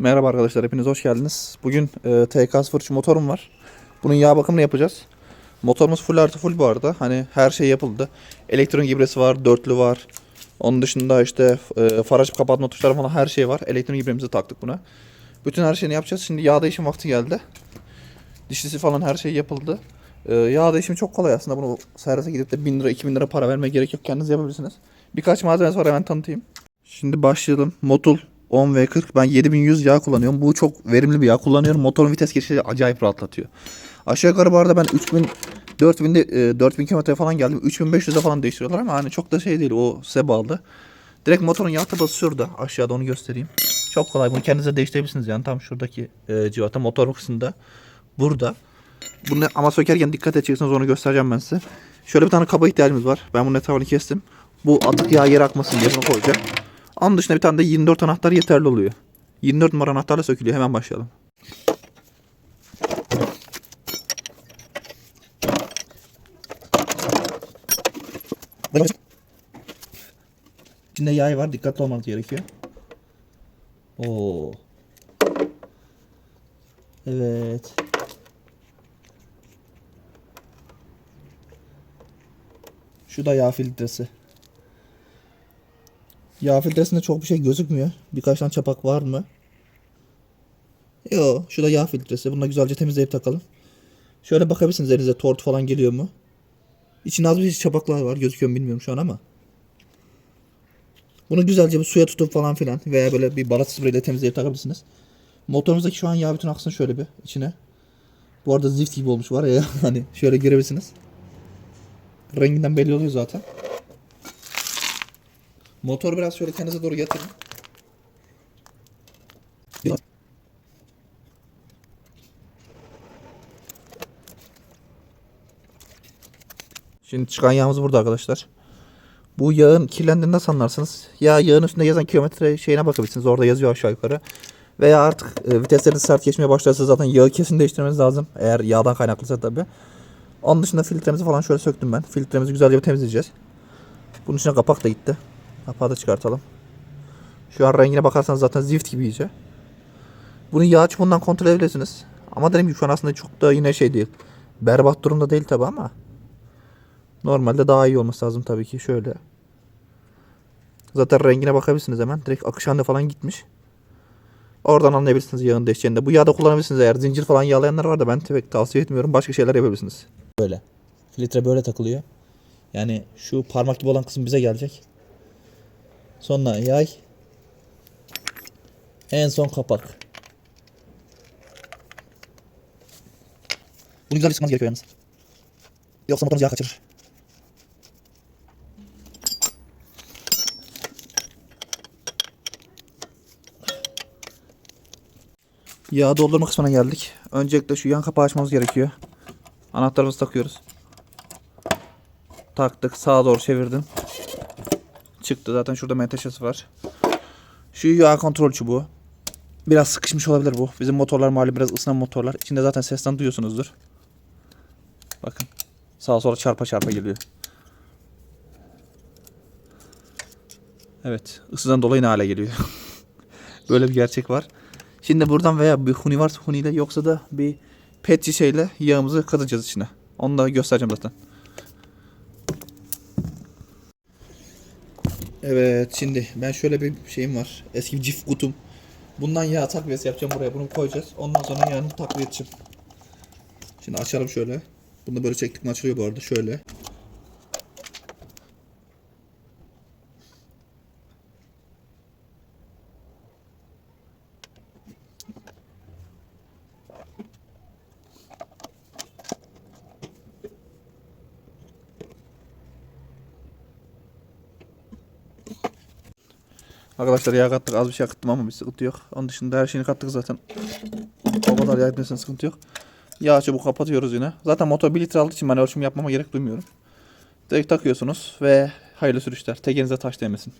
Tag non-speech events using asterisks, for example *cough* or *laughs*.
Merhaba arkadaşlar, hepiniz hoş geldiniz. Bugün e, TK03 motorum var. Bunun yağ bakımını yapacağız. Motorumuz full artı full bu arada. Hani her şey yapıldı. Elektron gibresi var, dörtlü var. Onun dışında işte e, far açıp kapatma tuşları falan her şey var. Elektron gibremizi taktık buna. Bütün her şeyini yapacağız. Şimdi yağ değişim vakti geldi. Dişlisi falan her şey yapıldı. E, yağ değişimi çok kolay aslında. Bunu servise gidip de 1000 lira 2000 lira para vermeye gerek yok. Kendiniz yapabilirsiniz. Birkaç malzemesi var hemen tanıtayım. Şimdi başlayalım. Motul 10 v 40 ben 7100 yağ kullanıyorum. Bu çok verimli bir yağ kullanıyorum. Motorun vites geçişi acayip rahatlatıyor. Aşağı yukarı bu arada ben 3000 4000'de e, 4000 km falan geldim. 3500'de falan değiştiriyorlar ama hani çok da şey değil. O size bağlı. Direkt motorun yağ tabası şurada. Aşağıda onu göstereyim. Çok kolay. Bunu kendinize değiştirebilirsiniz yani. Tam şuradaki e, civata motor kısmında. Burada. Bunu ama sökerken dikkat edeceksiniz onu göstereceğim ben size. Şöyle bir tane kaba ihtiyacımız var. Ben bunun etrafını kestim. Bu atık yağ yere akmasın diye bunu koyacağım. Onun dışında bir tane de 24 anahtar yeterli oluyor. 24 numara anahtarla sökülüyor. Hemen başlayalım. İçinde yay var. Dikkatli olmanız gerekiyor. Oo. Evet. Şu da yağ filtresi. Yağ filtresinde çok bir şey gözükmüyor. Birkaç tane çapak var mı? Yo, şu yağ filtresi. Bunu da güzelce temizleyip takalım. Şöyle bakabilirsiniz elinize tort falan geliyor mu? İçinde az bir çapaklar var. Gözüküyor mu bilmiyorum şu an ama. Bunu güzelce bir suya tutup falan filan veya böyle bir balat spreyle temizleyip takabilirsiniz. Motorumuzdaki şu an yağ bütün aksın şöyle bir içine. Bu arada zift gibi olmuş var ya *laughs* hani şöyle görebilirsiniz. Renginden belli oluyor zaten. Motor biraz şöyle kendinize doğru getirin. Şimdi çıkan yağımız burada arkadaşlar. Bu yağın kirlendiğini nasıl anlarsınız? Ya yağın üstünde yazan kilometre şeyine bakabilirsiniz. Orada yazıyor aşağı yukarı. Veya artık e, vitesleriniz sert geçmeye başlarsa zaten yağı kesin değiştirmeniz lazım. Eğer yağdan kaynaklıysa tabi. Onun dışında filtremizi falan şöyle söktüm ben. Filtremizi güzelce bir temizleyeceğiz. Bunun içine kapak da gitti. Kapağı da çıkartalım. Şu an rengine bakarsanız zaten zift gibi iyice. Bunu yağ çubuğundan kontrol edebilirsiniz. Ama dediğim gibi şu an aslında çok da yine şey değil. Berbat durumda değil tabi ama. Normalde daha iyi olması lazım tabii ki. Şöyle. Zaten rengine bakabilirsiniz hemen. Direkt akışanla falan gitmiş. Oradan anlayabilirsiniz yağın değişeceğini de. Bu yağı da kullanabilirsiniz eğer zincir falan yağlayanlar var da ben pek tavsiye etmiyorum. Başka şeyler yapabilirsiniz. Böyle. Filtre böyle takılıyor. Yani şu parmak gibi olan kısım bize gelecek. Sonra yay. En son kapak. Bunu güzel sıkmanız gerekiyor yalnız. Yoksa motorunuz yağ kaçırır. Yağ doldurma kısmına geldik. Öncelikle şu yan kapağı açmamız gerekiyor. Anahtarımızı takıyoruz. Taktık. Sağa doğru çevirdim. Çıktı. Zaten şurada menteşesi var. Şu yağ kontrol çubuğu. Biraz sıkışmış olabilir bu. Bizim motorlar malum biraz ısınan motorlar. İçinde zaten sesten duyuyorsunuzdur. Bakın. Sağa sola çarpa çarpa geliyor. Evet. Isıdan dolayı ne hale geliyor. *laughs* Böyle bir gerçek var. Şimdi buradan veya bir huni varsa huniyle yoksa da bir pet şişeyle yağımızı katacağız içine. Onu da göstereceğim zaten. Evet şimdi ben şöyle bir şeyim var. Eski bir cif kutum. Bundan yağ takviyesi yapacağım buraya. Bunu koyacağız. Ondan sonra yağını takviye edeceğim. Şimdi açalım şöyle. Bunu böyle çektik mi açılıyor bu arada. Şöyle. Arkadaşlar yağ kattık. Az bir şey kattım ama bir sıkıntı yok. Onun dışında her şeyini kattık zaten. O kadar yağ etmesine sıkıntı yok. Yağ çubuğu kapatıyoruz yine. Zaten motor 1 litre aldığı için ben ölçüm yapmama gerek duymuyorum. Direkt takıyorsunuz ve hayırlı sürüşler. Tekenize taş değmesin.